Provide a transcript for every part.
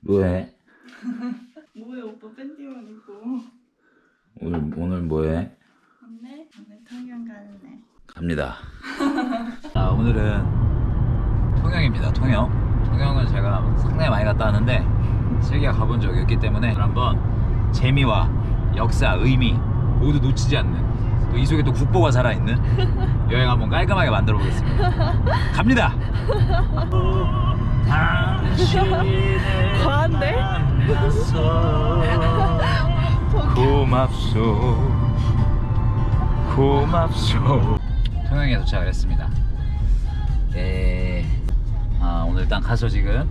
뭐해? 뭐해 오빠 팬티만 입고 오늘 오늘 뭐해? 오늘 오늘 통영 가는데 갑니다. 자 오늘은 통영입니다. 통영. 통영은 제가 상당히 많이 갔다 왔는데 세계가 가본 적이 없기 때문에 한번 재미와 역사, 의미 모두 놓치지 않는 또 이 속에 또 국보가 살아있는 여행 한번 깔끔하게 만들어 보겠습니다. 갑니다. 당신을 과한데? 고맙소 고맙소 통영에 도착을 했습니다 네. 아 오늘 일단 가서 지금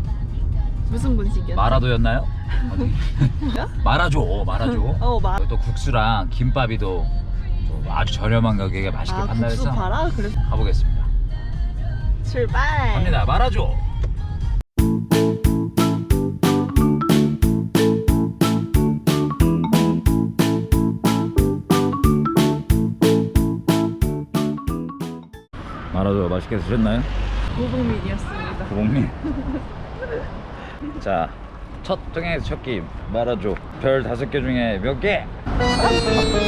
무슨 분식이야? 마라도였나요? 어디? 마라조 마라조 어 마. 또 국수랑 김밥이 또, 또 아주 저렴한 가격에 맛있게 아 판다 국수 해서 봐라 그래. 가보겠습니다 출발. 갑니다 마라조 맛있게 드셨나요? 고봉민이었습니다. 고봉민. 자, 첫 통행에서 첫끼 말아줘 별 다섯 개 중에 몇 개?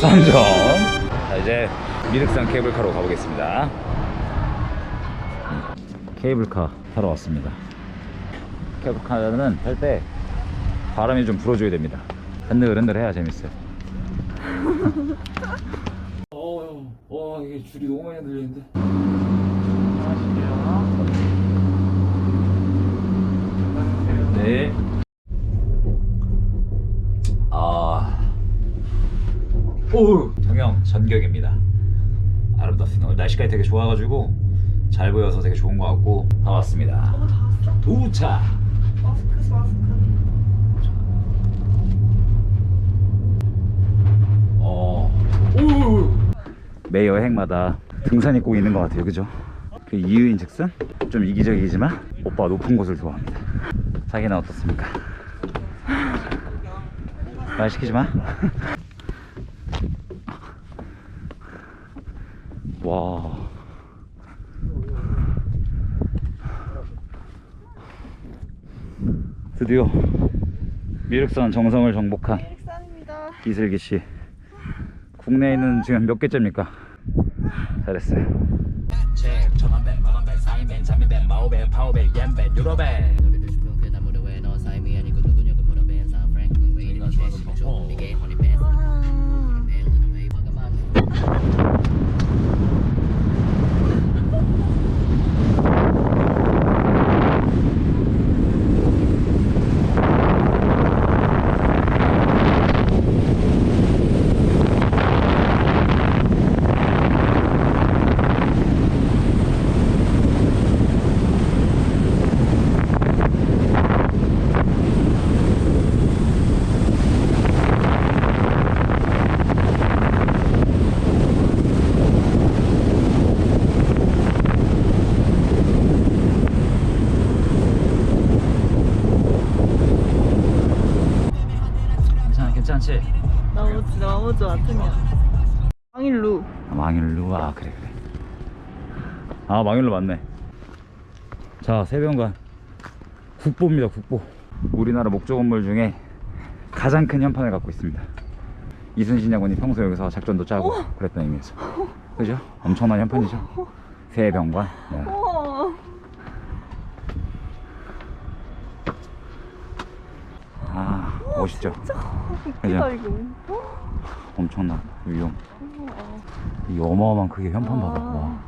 3점. 자 이제 미륵산 케이블카로 가보겠습니다. 케이블카 타러 왔습니다. 케이블카는 탈 때 바람이 좀 불어줘야 됩니다. 흔들흔들 해야 재밌어요. 어, 어, 이게 줄이 너무 많이 들리는데 네. 아. 오, 통영 전경입니다. 아름답습니다. 오늘 날씨까지 되게 좋아가지고 잘 보여서 되게 좋은 것 같고 다 왔습니다. 도착. 마스크 마스크. 어. 오. 매 여행마다 등산이 꼭 있는 것 같아요, 그죠? 그 이유인즉슨 좀 이기적이지만 오빠 높은 곳을 좋아합니다. 자기는 어떻습니까? 말 시키지 마. 와. 드디어 미륵산 정성을 정복한 일산입니다. 이슬기 씨. 국내에 있는 지금 몇 개째입니까? 잘했어요. power back power back bad. 찮지? 너무 너무 좋아 통영. 왕일루. 아, 망일루 아 그래 그래 아 망일루 맞네 자 세병관 국보입니다 국보 우리나라 목조 건물 중에 가장 큰 현판을 갖고 있습니다 이순신 장군이 평소 여기서 작전도 짜고 그랬던 의미에서 그죠? 엄청난 현판이죠 세병관 네. 어. 아 멋있죠 웃기다 그죠? 이거. 엄청난 위험 어. 이 어마어마한 크게 현판 봐봐 아. 와.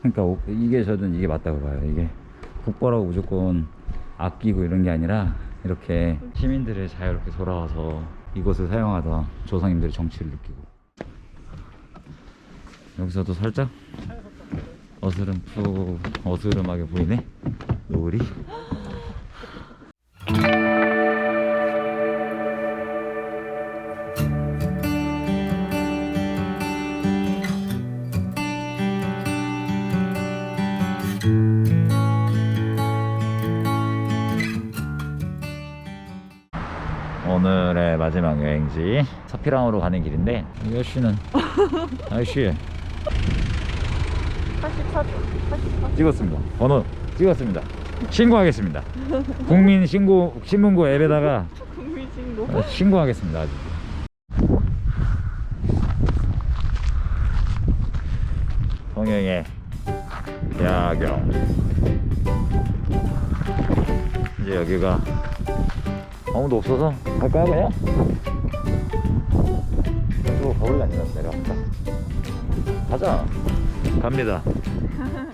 그러니까 오- 이게 저는 이게 맞다고 봐요 이게 국보라고 무조건 아끼고 이런 게 아니라 이렇게 시민들의 자유롭게 돌아와서 이곳을 사용하던 조상님들의 정치를 느끼고 여기서도 살짝 어스름프 어스름하게 보이네. 노을이. 오늘의 마지막 여행지 서피랑으로 가는 길인데 이 아저씨는. 아저씨 84조. 84조. 찍었습니다. 번호 찍었습니다. 신고하겠습니다. 국민 신고 신문고 앱에다가 국민 신고. 어, 신고하겠습니다. 아주. 성형의 야경. 이제 여기가 아무도 없어서 갈까요 그냥? 이쪽으로 가볼래 아니면 내려갈까? 가자. 갑니다.